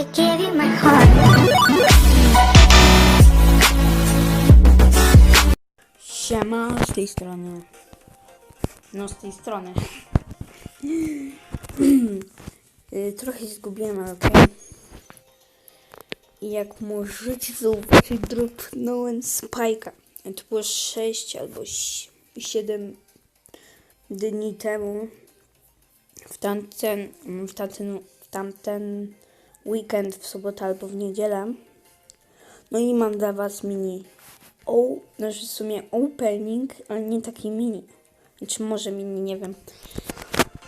I give you. Siema, z tej strony. No, z tej strony. Y, Trochę zgubiłem, ale okej. I jak możecie zauważyć, dropnąłem spajka. To było 6 albo 7 dni temu. W tamten, w tamten, w tamten weekend, w sobotę albo w niedzielę. No i mam dla was mini o, znaczy w sumie opening, ale nie taki mini. Znaczy może mini, nie wiem.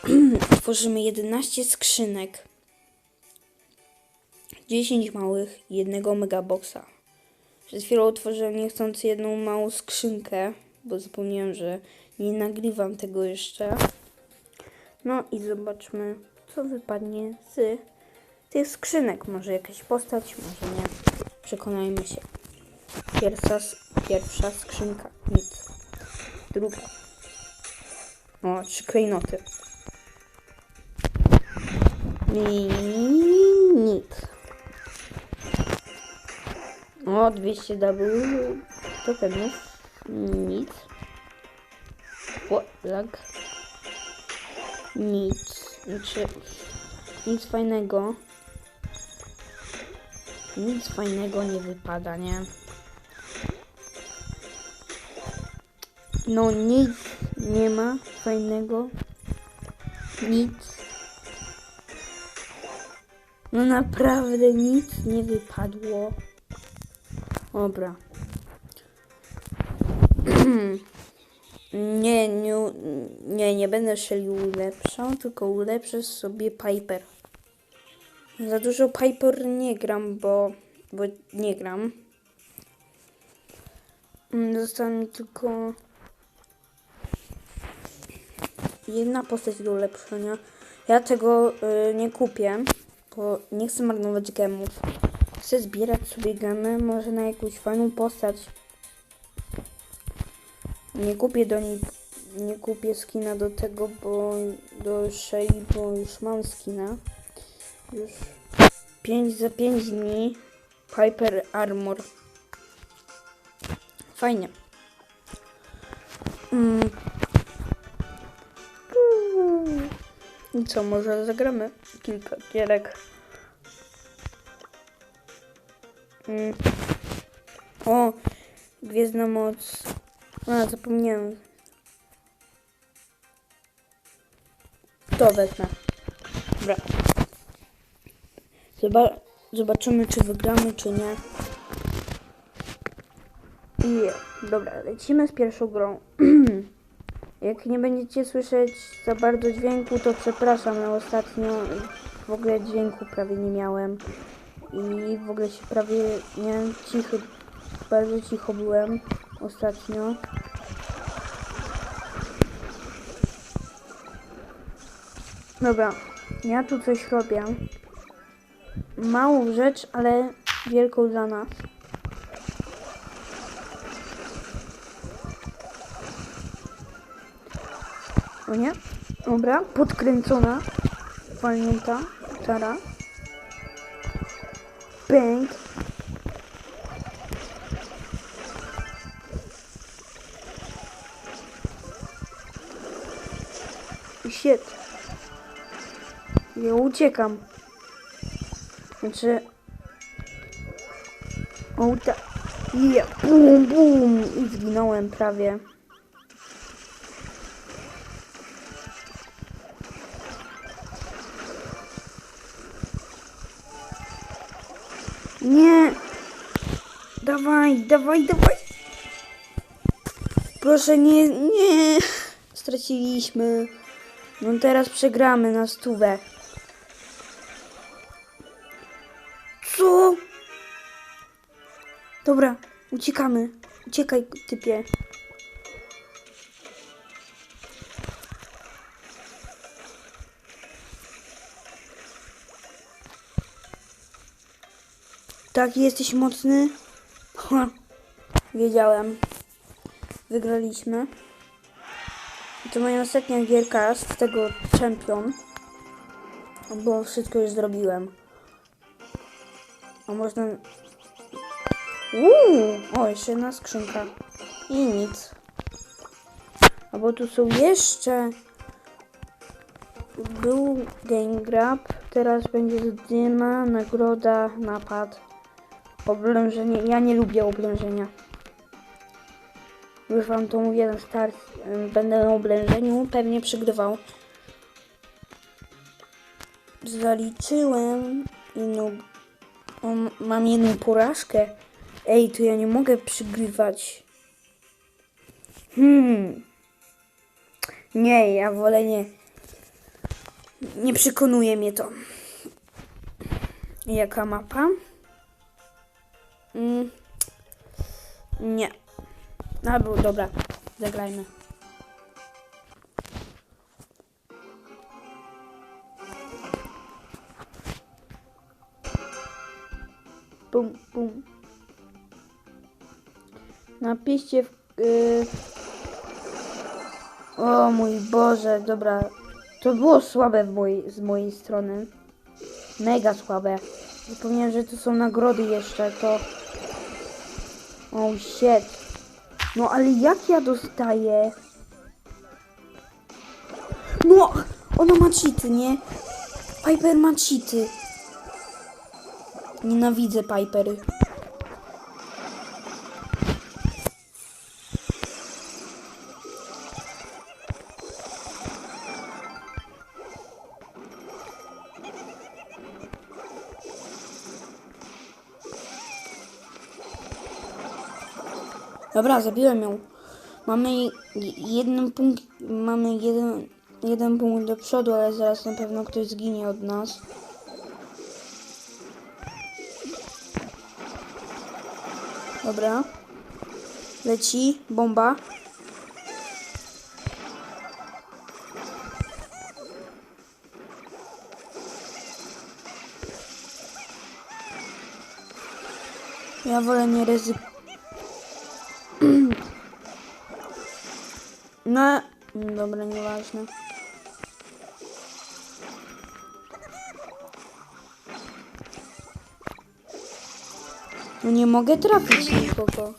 Tworzymy 11 skrzynek. 10 małych i jednego megaboxa. Przed chwilą otworzyłem niechcący jedną małą skrzynkę, bo zapomniałem, że nie nagrywam tego jeszcze. No i zobaczmy, co wypadnie z tych skrzynek. Może jakaś postać, może nie. Przekonajmy się. Pierwsza, pierwsza skrzynka. Nic. Druga. O, trzy klejnoty. I nic. O, 200 W. To pewnie nic. O, lag. Nic. Znaczy, nic fajnego. Nic fajnego nie wypada, nie? No nic nie ma fajnego. Nic. No naprawdę nic nie wypadło. Dobra. nie, nie, nie, nie będę Shelly ulepszał, tylko ulepszę sobie Piper. Za dużo Piper nie gram, bo, bo nie gram. Mm, Została mi tylko jedna postać do ulepszenia. Ja tego y, nie kupię, bo nie chcę marnować gemów. Chcę zbierać sobie gemy, może na jakąś fajną postać. Nie kupię do niej, nie kupię skina do tego, bo do Shay, bo już mam skina. Już 5 za 5 dni. Piper Armor. Fajnie. Mm. Co, może zagramy kilka gierek? Mm. O, Gwiezdna Moc. A, zapomniałem. To wezmę. Dobra. Zoba zobaczymy, czy wygramy, czy nie. I dobra, lecimy z pierwszą grą. Jak nie będziecie słyszeć za bardzo dźwięku, to przepraszam, na ostatnio w ogóle dźwięku prawie nie miałem. I w ogóle się prawie miałem cichy, bardzo cicho byłem ostatnio. Dobra, ja tu coś robię. Małą rzecz, ale wielką dla nas. O nie? Dobra, podkręcona. Walnięta. Czara. Bęk. Shit. Ja uciekam. Znaczy... O, ta... Yeah. Bum, bum. I zginąłem prawie. Nie! Dawaj, dawaj, dawaj! Proszę, nie, nie! Straciliśmy. No teraz przegramy na stówę. Uciekamy. Uciekaj, typie. Tak, jesteś mocny? Ha, wiedziałem. Wygraliśmy. To moja ostatnia gierka z tego Champion. Bo wszystko już zrobiłem. A można... Uuu, o, jeszcze jedna skrzynka. I nic. A bo tu są jeszcze... Był game grab, teraz będzie dyma, nagroda, napad. Oblężenie. Ja nie lubię oblężenia. Już wam to mówię na start. Będę na oblężeniu, pewnie przegrywał. Zaliczyłem inną. O, mam jedną porażkę. Ej, to ja nie mogę przygrywać. Hmm. Nie, ja wolę nie. Nie przekonuje mnie to. Jaka mapa? Mm. Nie. Albo dobra, zagrajmy. Bum, bum. Napiszcie w... y, O mój Boże, dobra. To było słabe w mojej, z mojej strony. Mega słabe. Zapomniałem, że to są nagrody jeszcze, to... Oh shit. No ale jak ja dostaję? No! Ona ma cheaty, nie? Piper ma cheaty. Nienawidzę Pipery. Dobra, zabiłem ją. Mamy je- jeden punkt, mamy jeden, jeden punkt do przodu, ale zaraz na pewno ktoś zginie od nas. Dobra. Leci, bomba. Ja wolę nie ryzykować. No, dobra, nieważne. No nie mogę trafić nikogo.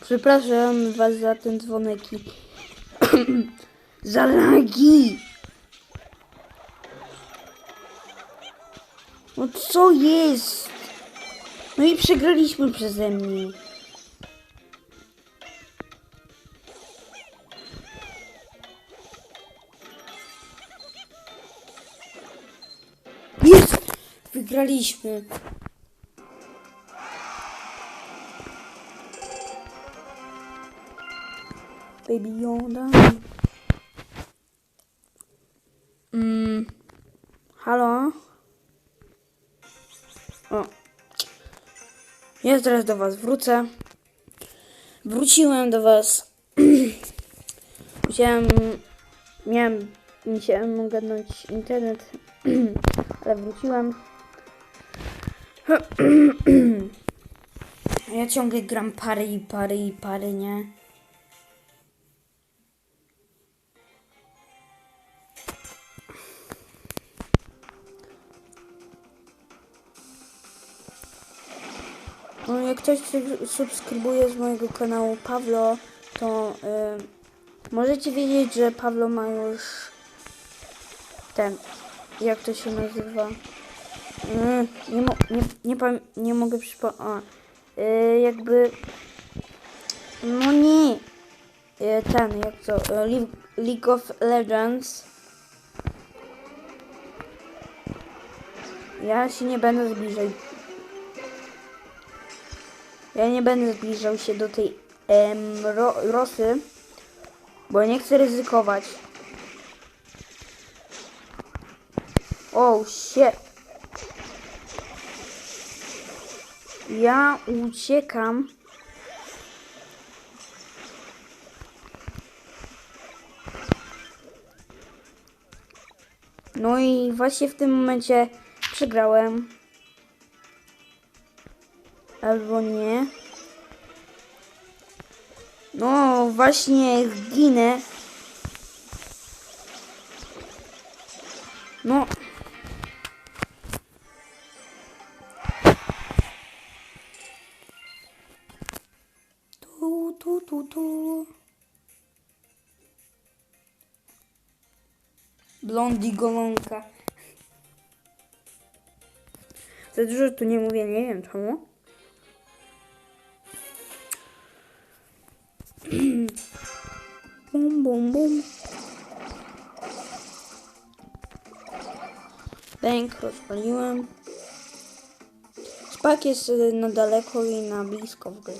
Przepraszam was za ten dzwoneki. za lagi! No co jest? No i przegraliśmy przeze mnie. Jest! Wygraliśmy. Baby Yoda. Ja zaraz do was wrócę. Wróciłem do was. Musiałem... Miałem... Musiałem ogarnąć internet. Ale wróciłem. Ja ciągle gram pary i pary i pary, nie? Ktoś sub- subskrybuje z mojego kanału Pawlo, to y, możecie wiedzieć, że Pawlo ma już ten, jak to się nazywa? Y, nie, nie, nie, nie mogę przypomnieć. Y, jakby. No nie. Y, ten, jak to? Y, Le- League of Legends. Ja się nie będę zbliżał. Ja nie będę zbliżał się do tej em, ro, rosy, bo nie chcę ryzykować. Oh shit. Ja uciekam. No i właśnie w tym momencie przegrałem. Albo nie. No właśnie zginę. No. Tu, tu, tu, tu. Blondi golonka. Za dużo tu nie mówię, nie wiem czemu. Bum, bum. Bęk rozpaliłem. Spak jest y, na daleko i na blisko w grze.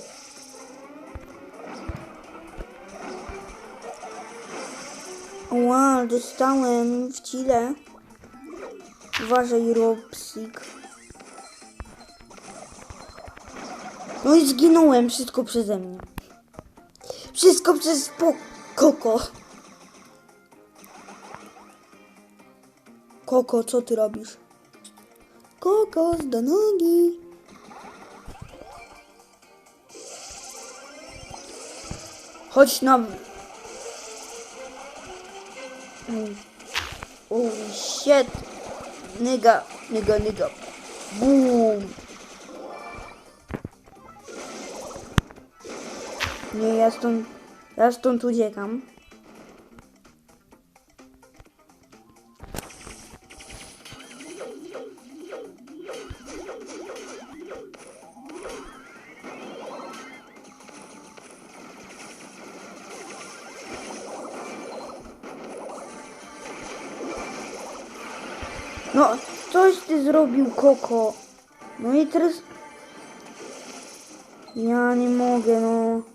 Wow, dostałem w cile. Uważaj, Robsik. No i zginąłem, wszystko przeze mnie. Wszystko przez po Koko. Koko, co ty robisz? Koko, do nogi. Chodź na... Oh shit. Nigga, nigga, nigga. Boom. Nie, ja stąd, ja stąd uciekam. No, coś ty zrobił, Koko. No i teraz... Ja nie mogę, no.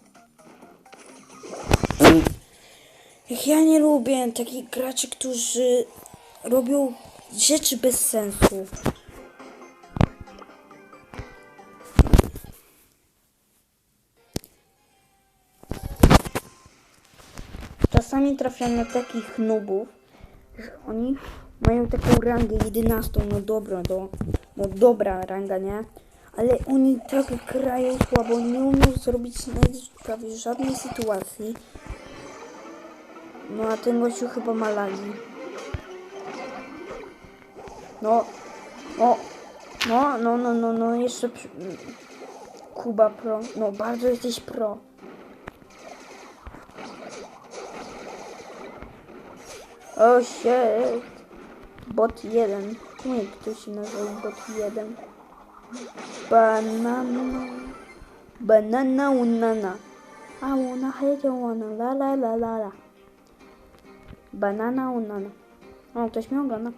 Jak ja nie lubię takich graczy, którzy robią rzeczy bez sensu. Czasami trafiam na takich nubów, że oni mają taką rangę 11, no dobra, do, no dobra ranga, nie? Ale oni tak grają słabo, nie umieją zrobić prawie żadnej sytuacji. No a ten gościu chyba ma lagi. No, no, no, no, no, no, no, jeszcze. Kuba Pro. No, bardzo jesteś pro. O shit. Bot 1. Czemu jak ktoś się nazywa bot 1? Banana. Banana unana. I wanna hate you wanna la la la la la. Banana unana. O, ktoś mnie ogląda.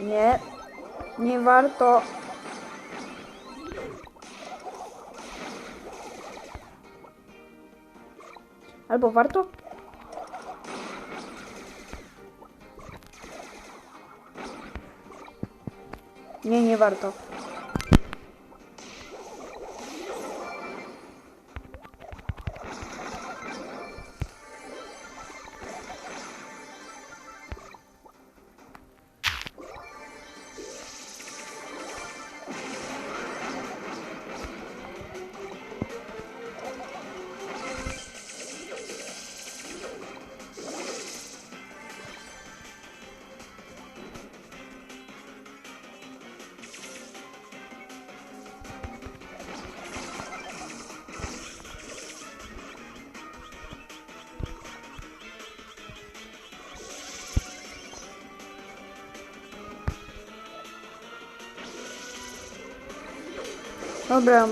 Nie. Nie warto. Albo warto? Nie, nie warto. Dobra.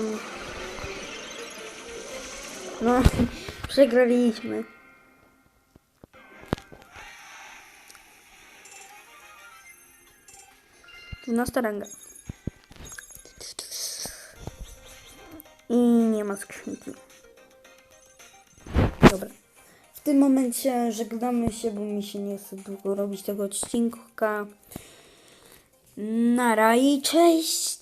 No, przegraliśmy. Dwunasta ranga. I nie ma skrzynki. Dobra. W tym momencie żegnamy się, bo mi się nie chce długo robić tego odcinka. Nara i cześć!